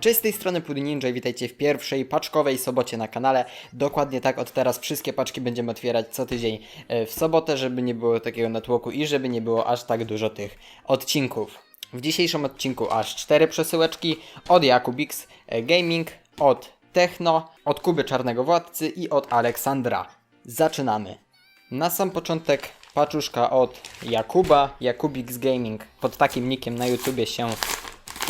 Cześć z tej strony Pudy Ninja i witajcie w pierwszej paczkowej sobocie na kanale. Dokładnie tak od teraz wszystkie paczki będziemy otwierać co tydzień e, w sobotę, żeby nie było takiego natłoku i żeby nie było aż tak dużo tych odcinków. W dzisiejszym odcinku aż cztery przesyłeczki od Jakubix Gaming, od Techno, od Kuby Czarnego Władcy i od Aleksandra. Zaczynamy. Na sam początek paczuszka od Jakuba, Jakubix Gaming. Pod takim nickiem na YouTubie się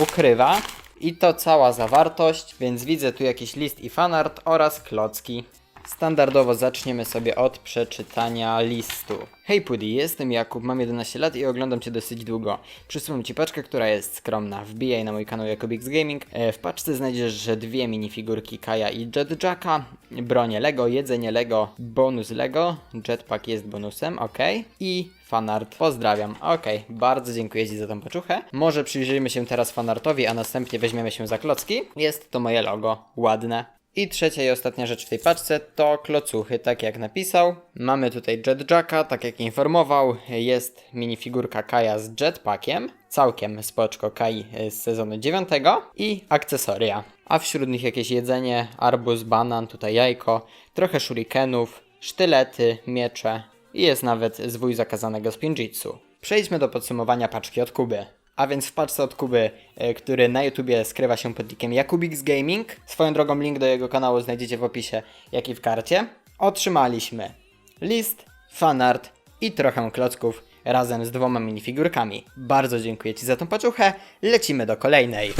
ukrywa. I to cała zawartość, więc widzę tu jakiś list i fanart oraz klocki. Standardowo zaczniemy sobie od przeczytania listu. Hej Pudy, jestem Jakub, mam 11 lat i oglądam Cię dosyć długo. Przysyłam Ci paczkę, która jest skromna. Wbijaj na mój kanał Jakubix Gaming. E, W paczce znajdziesz dwie minifigurki Kaja i Jetjacka, bronie Lego, jedzenie Lego, bonus Lego, jetpack jest bonusem, ok. I fanart. Pozdrawiam. Okej, bardzo dziękuję Ci za tą paczuchę. Może przyjrzyjmy się teraz fanartowi, a następnie weźmiemy się za klocki. Jest to moje logo. Ładne. I trzecia i ostatnia rzecz w tej paczce to klocuchy, tak jak napisał. Mamy tutaj Jetjacka, tak jak informował. Jest minifigurka Kaja z jetpackiem. Całkiem spoczko Kai z sezonu 9 i akcesoria. A wśród nich jakieś jedzenie, arbuz, banan, tutaj jajko, trochę shurikenów, sztylety, miecze i jest nawet zwój zakazanego spinjitsu. Przejdźmy do podsumowania paczki od Kuby. A więc w paczce od Kuby, e, który na YouTubie skrywa się pod nickiem Jakubix Gaming, swoją drogą link do jego kanału znajdziecie w opisie, jak i w karcie, otrzymaliśmy list, fanart i trochę klocków razem z dwoma minifigurkami. Bardzo dziękuję Ci za tą paczuchę, lecimy do kolejnej.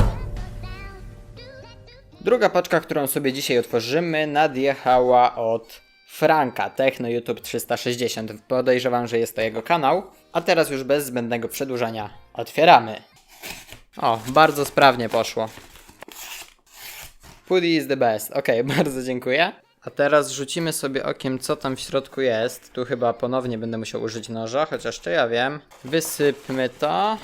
Druga paczka, którą sobie dzisiaj otworzymy, nadjechała od Franka, Techno YouTube 360. Podejrzewam, że jest to jego kanał. A teraz już bez zbędnego przedłużania otwieramy. O, bardzo sprawnie poszło. Puddy is the best. Okej, bardzo dziękuję. A teraz rzucimy sobie okiem, co tam w środku jest. Tu chyba ponownie będę musiał użyć noża, chociaż czy ja wiem. Wysypmy to.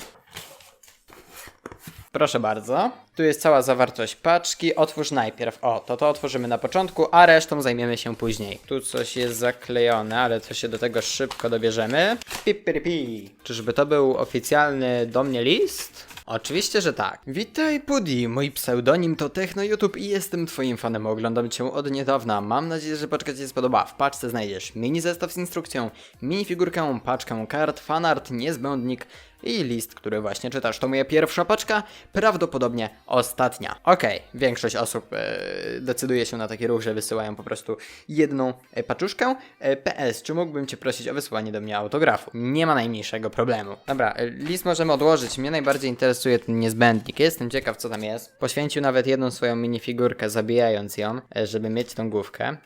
Proszę bardzo. Tu jest cała zawartość paczki. Otwórz najpierw. O, to to otworzymy na początku, a resztą zajmiemy się później. Tu coś jest zaklejone, ale to się do tego szybko dobierzemy. Pipiripi. Czyżby to był oficjalny do mnie list? Oczywiście, że tak. Witaj Pudi, mój pseudonim to Techno YouTube i jestem twoim fanem. Oglądam cię od niedawna. Mam nadzieję, że paczka ci się spodoba. W paczce znajdziesz mini zestaw z instrukcją, minifigurkę, paczkę kart, fanart, niezbędnik i list, który właśnie czytasz. To moja pierwsza paczka, prawdopodobnie ostatnia. Okej, większość osób e, decyduje się na taki ruch, że wysyłają po prostu jedną e, paczuszkę. E, PS, czy mógłbym cię prosić o wysłanie do mnie autografu? Nie ma najmniejszego problemu. Dobra, e, list możemy odłożyć. Mnie najbardziej interesuje ten niezbędnik. Jestem ciekaw, co tam jest. Poświęcił nawet jedną swoją minifigurkę, zabijając ją, e, żeby mieć tą główkę.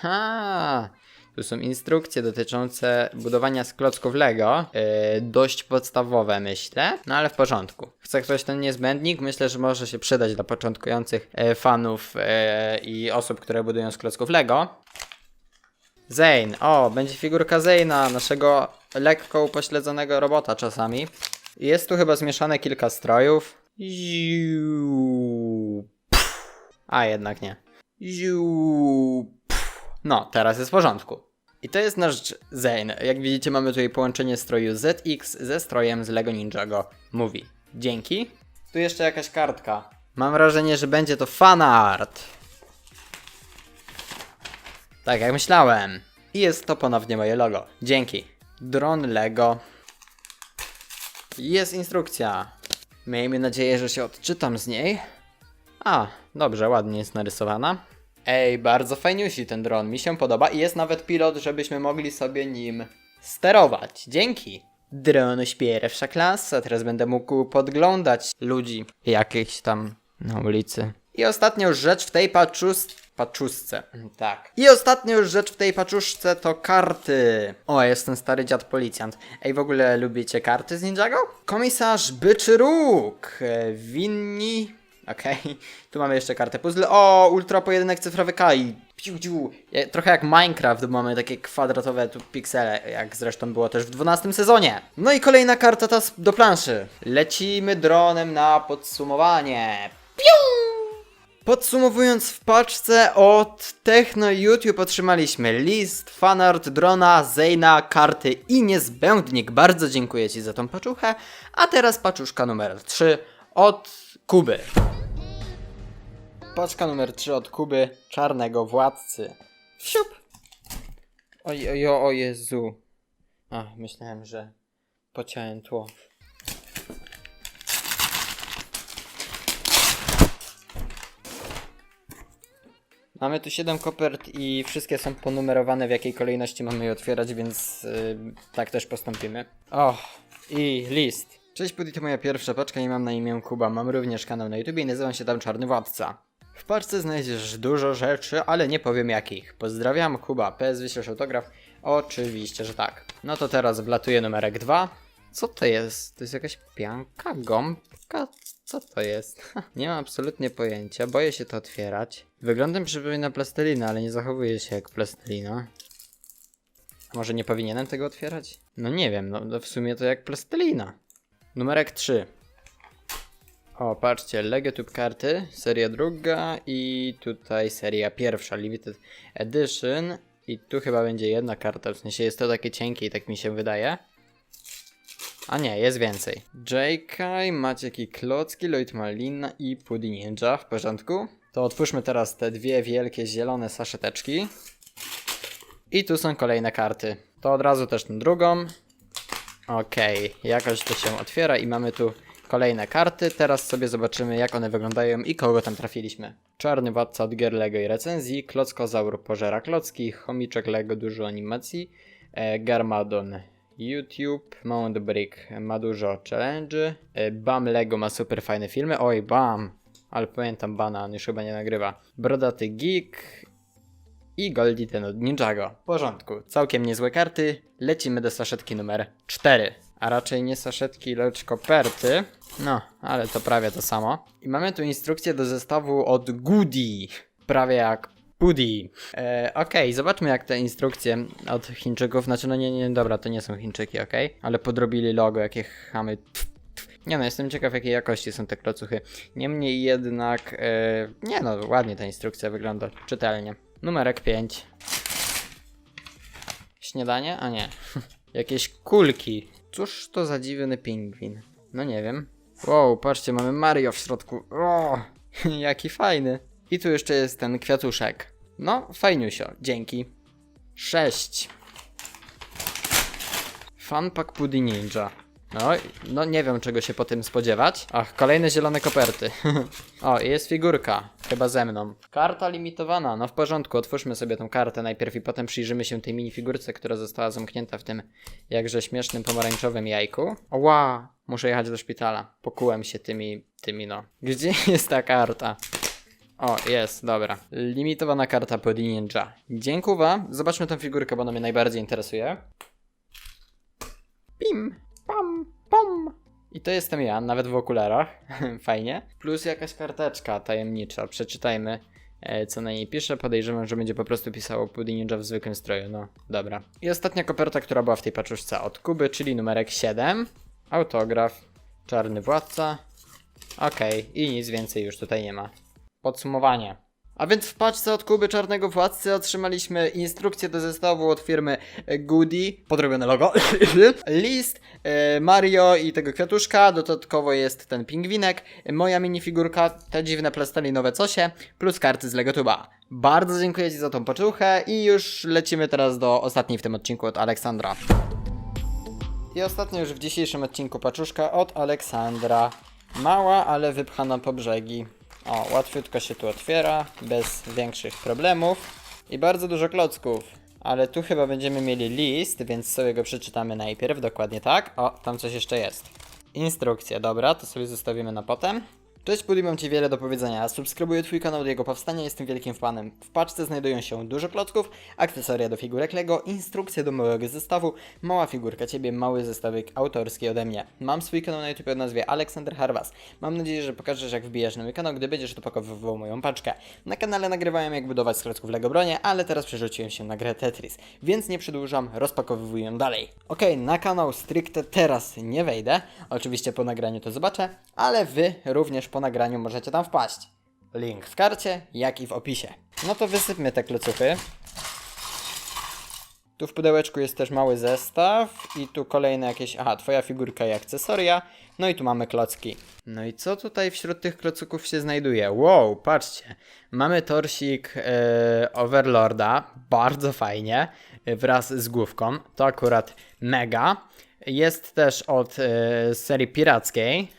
Ha! Tu są instrukcje dotyczące budowania z klocków Lego. Yy, dość podstawowe, myślę. No ale w porządku. Chce ktoś ten niezbędnik? Myślę, że może się przydać dla początkujących e, fanów e, i osób, które budują z klocków Lego. Zane. O, będzie figurka Zayna, naszego lekko upośledzonego robota czasami. Jest tu chyba zmieszane kilka strojów. A jednak nie. No, teraz jest w porządku. I to jest nasz Zane. Jak widzicie, mamy tutaj połączenie stroju ZX ze strojem z Lego Ninjago Movie. Dzięki. Tu jeszcze jakaś kartka. Mam wrażenie, że będzie to fanart. Tak jak myślałem. I jest to ponownie moje logo. Dzięki. Dron Lego. Jest instrukcja. Miejmy nadzieję, że się odczytam z niej. A, dobrze, ładnie jest narysowana. Ej, bardzo fajniusi ten dron, mi się podoba i jest nawet pilot, żebyśmy mogli sobie nim sterować. Dzięki. Dron pierwsza klasa, teraz będę mógł podglądać ludzi jakichś tam na ulicy. I ostatnia już rzecz w tej paczus... paczuszce. Tak. I ostatnia już rzecz w tej paczuszce to karty. O, jest ten stary dziad policjant. Ej, w ogóle lubicie karty z Ninjago? Komisarz Byczy Róg. Winni Okej, tu mamy jeszcze kartę puzzle. O, ultra pojedynek cyfrowy Kai. Piu, piu. Trochę jak Minecraft, bo mamy takie kwadratowe tu piksele, jak zresztą było też w 12 sezonie. No i kolejna karta ta do planszy. Lecimy dronem na podsumowanie. Piu! Podsumowując w paczce od Techno YouTube otrzymaliśmy list, fanart, drona, Zeyna, karty i niezbędnik. Bardzo dziękuję Ci za tą paczuchę. A teraz paczuszka numer 3 od Kuby. Paczka numer 3 od Kuby, czarnego władcy. Wsiup! Oj, oj, o Jezu. A, myślałem, że pociąłem tło. Mamy tu 7 kopert i wszystkie są ponumerowane w jakiej kolejności mamy je otwierać, więc y, tak też postąpimy. O, i list. Cześć Pudi, to moja pierwsza paczka i mam na imię Kuba. Mam również kanał na YouTube i nazywam się tam Czarny Władca. W paczce znajdziesz dużo rzeczy, ale nie powiem jakich. Pozdrawiam, Kuba. PS wyślesz autograf? Oczywiście, że tak. No to teraz wlatuje numerek 2. Co to jest? To jest jakaś pianka? Gąbka? Co to jest? nie mam absolutnie pojęcia. Boję się to otwierać. Wyglądem przypomina plastelinę, ale nie zachowuje się jak plastelina. Może nie powinienem tego otwierać? No nie wiem, no, no w sumie to jak plastelina. Numerek 3. O, patrzcie, Legetube karty, seria druga i tutaj seria pierwsza, Limited Edition. I tu chyba będzie jedna karta, w sensie jest to takie cienkie i tak mi się wydaje. A nie, jest więcej. J.K., Maciek i Klocki, Lloyd Malina i Pudding Ninja, w porządku. To otwórzmy teraz te dwie wielkie zielone saszeteczki. I tu są kolejne karty. To od razu też tą drugą. Okej, jakoś to się otwiera i mamy tu kolejne karty. Teraz sobie zobaczymy jak one wyglądają i kogo tam trafiliśmy. Czarny władca od gier Lego i recenzji, Klockozaur pożera klocki, Chomiczek Lego dużo animacji, e, Garmadon YouTube, Mount Brick ma dużo challenge, e, Bam Lego ma super fajne filmy, oj Bam, ale pamiętam Bana, on już chyba nie nagrywa. Brodaty Geek i Goldie ten od Ninjago. W porządku, całkiem niezłe karty. Lecimy do saszetki numer 4. A raczej nie saszetki, lecz koperty. No, ale to prawie to samo. I mamy tu instrukcję do zestawu od Goody. Prawie jak Pudi. E, okej, zobaczmy jak te instrukcje od Chińczyków, znaczy no nie, nie, dobra, to nie są Chińczyki, okej? Ale podrobili logo, jakie chamy. Nie no, jestem ciekaw jakiej jakości są te klocuchy. Niemniej jednak, e, nie no, ładnie ta instrukcja wygląda, czytelnie. Numerek 5. Śniadanie? A nie. Jakieś kulki. Cóż to za dziwny pingwin? No nie wiem. Wow, patrzcie, mamy Mario w środku. O, jaki fajny. I tu jeszcze jest ten kwiatuszek. No, fajniusio, dzięki. 6. Funpack Pudding Ninja. No, no nie wiem czego się po tym spodziewać. Ach, kolejne zielone koperty. o, jest figurka. Chyba ze mną. Karta limitowana. No w porządku, otwórzmy sobie tą kartę najpierw i potem przyjrzymy się tej minifigurce, która została zamknięta w tym jakże śmiesznym pomarańczowym jajku. Oła, muszę jechać do szpitala. Pokułem się tymi, tymi no. Gdzie jest ta karta? O, jest, dobra. Limitowana karta pod Ninja. Dziękuję. Zobaczmy tę figurkę, bo ona mnie najbardziej interesuje. Pim, pom. I to jestem ja, nawet w okularach. Fajnie. Plus jakaś karteczka tajemnicza. Przeczytajmy, e, co na niej pisze. Podejrzewam, że będzie po prostu pisało Pudding Ninja w zwykłym stroju. No, dobra. I ostatnia koperta, która była w tej paczuszce od Kuby, czyli numerek 7. Autograf. Czarny władca. Okej, i nic więcej już tutaj nie ma. Podsumowanie. A więc w paczce od Kuby Czarnego Władcy otrzymaliśmy instrukcję do zestawu od firmy Goody, podrobione logo, list, e, Mario i tego kwiatuszka, dodatkowo jest ten pingwinek, moja minifigurka, te dziwne plastelinowe cosie, plus karty z Legotuba. Bardzo dziękuję Ci za tą paczuchę i już lecimy teraz do ostatniej w tym odcinku od Aleksandra. I ostatnio już w dzisiejszym odcinku paczuszka od Aleksandra. Mała, ale wypchana po brzegi. O, łatwiutko się tu otwiera, bez większych problemów. I bardzo dużo klocków. Ale tu chyba będziemy mieli list, więc sobie go przeczytamy najpierw, dokładnie tak. O, tam coś jeszcze jest. Instrukcja, dobra, to sobie zostawimy na potem. Cześć Pudi, mam Ci wiele do powiedzenia. Subskrybuję Twój kanał do jego powstania, jestem wielkim fanem. W paczce znajdują się dużo klocków, akcesoria do figurek Lego, instrukcje do małego zestawu, mała figurka Ciebie, mały zestawik autorski ode mnie. Mam swój kanał na YouTube o nazwie Aleksander Harwas. Mam nadzieję, że pokażesz jak wbijasz na mój kanał, gdy będziesz dopakowywał moją paczkę. Na kanale nagrywałem jak budować z klocków Lego bronie, ale teraz przerzuciłem się na grę Tetris, więc nie przedłużam, rozpakowywuję dalej. Okej, na kanał stricte teraz nie wejdę, oczywiście po nagraniu to zobaczę, ale Wy również po nagraniu możecie tam wpaść. Link w karcie, jak i w opisie. No to wysypmy te klocuchy. Tu w pudełeczku jest też mały zestaw i tu kolejne jakieś, aha, twoja figurka i akcesoria. No i tu mamy klocki. No i co tutaj wśród tych klocuków się znajduje? Wow, patrzcie. Mamy torsik e, Overlorda, bardzo fajnie, e, wraz z główką. To akurat mega. Jest też od e, serii pirackiej.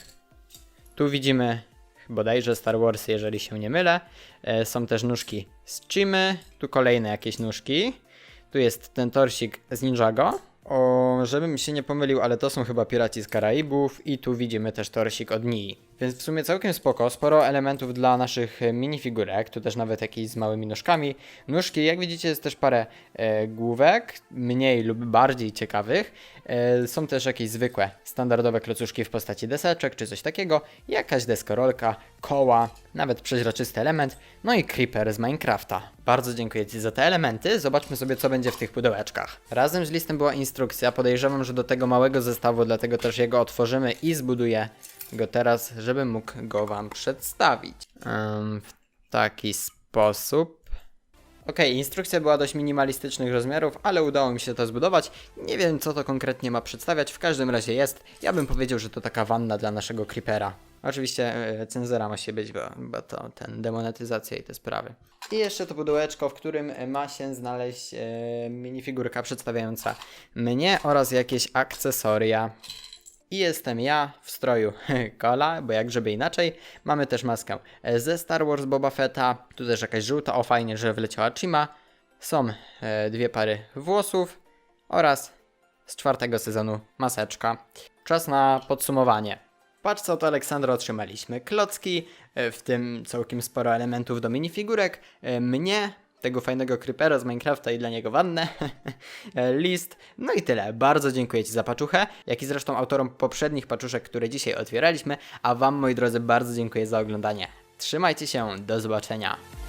Tu widzimy bodajże Star Wars, jeżeli się nie mylę. E, są też nóżki z Chimy, tu kolejne jakieś nóżki. Tu jest ten torsik z Ninjago. O, żebym się nie pomylił, ale to są chyba Piraci z Karaibów i tu widzimy też torsik od Nii. Więc w sumie całkiem spoko, sporo elementów dla naszych minifigurek, tu też nawet jakieś z małymi nóżkami. Nóżki, jak widzicie, jest też parę e, główek, mniej lub bardziej ciekawych. E, są też jakieś zwykłe, standardowe klocuszki w postaci deseczek czy coś takiego, jakaś deskorolka, koła, nawet przeźroczysty element, no i creeper z Minecrafta. Bardzo dziękuję Ci za te elementy, zobaczmy sobie co będzie w tych pudełeczkach. Razem z listem była instrukcja, podejrzewam, że do tego małego zestawu, dlatego też jego otworzymy i zbuduję go teraz, żebym mógł go Wam przedstawić. Em, w taki sposób. Okej, instrukcja była dość minimalistycznych rozmiarów, ale udało mi się to zbudować. Nie wiem, co to konkretnie ma przedstawiać, w każdym razie jest. Ja bym powiedział, że to taka wanna dla naszego creepera. Oczywiście e, cenzura musi być, bo, bo to ten demonetyzacja i te sprawy. I jeszcze to pudełeczko, w którym e, ma się znaleźć e, minifigurka przedstawiająca mnie oraz jakieś akcesoria. I jestem ja w stroju Kola, bo jak żeby inaczej. Mamy też maskę e, ze Star Wars Boba Fetta. Tu też jakaś żółta, o fajnie, że wleciała Chima. Są e, dwie pary włosów oraz z czwartego sezonu maseczka. Czas na podsumowanie. Patrz co to Aleksandra otrzymaliśmy. Klocki, e, w tym całkiem sporo elementów do minifigurek. Mnie, tego fajnego creepera z Minecrafta i dla niego wannę. List. No i tyle. Bardzo dziękuję Ci za paczuchę, jak i zresztą autorom poprzednich paczuszek, które dzisiaj otwieraliśmy. A Wam, moi drodzy, bardzo dziękuję za oglądanie. Trzymajcie się, do zobaczenia.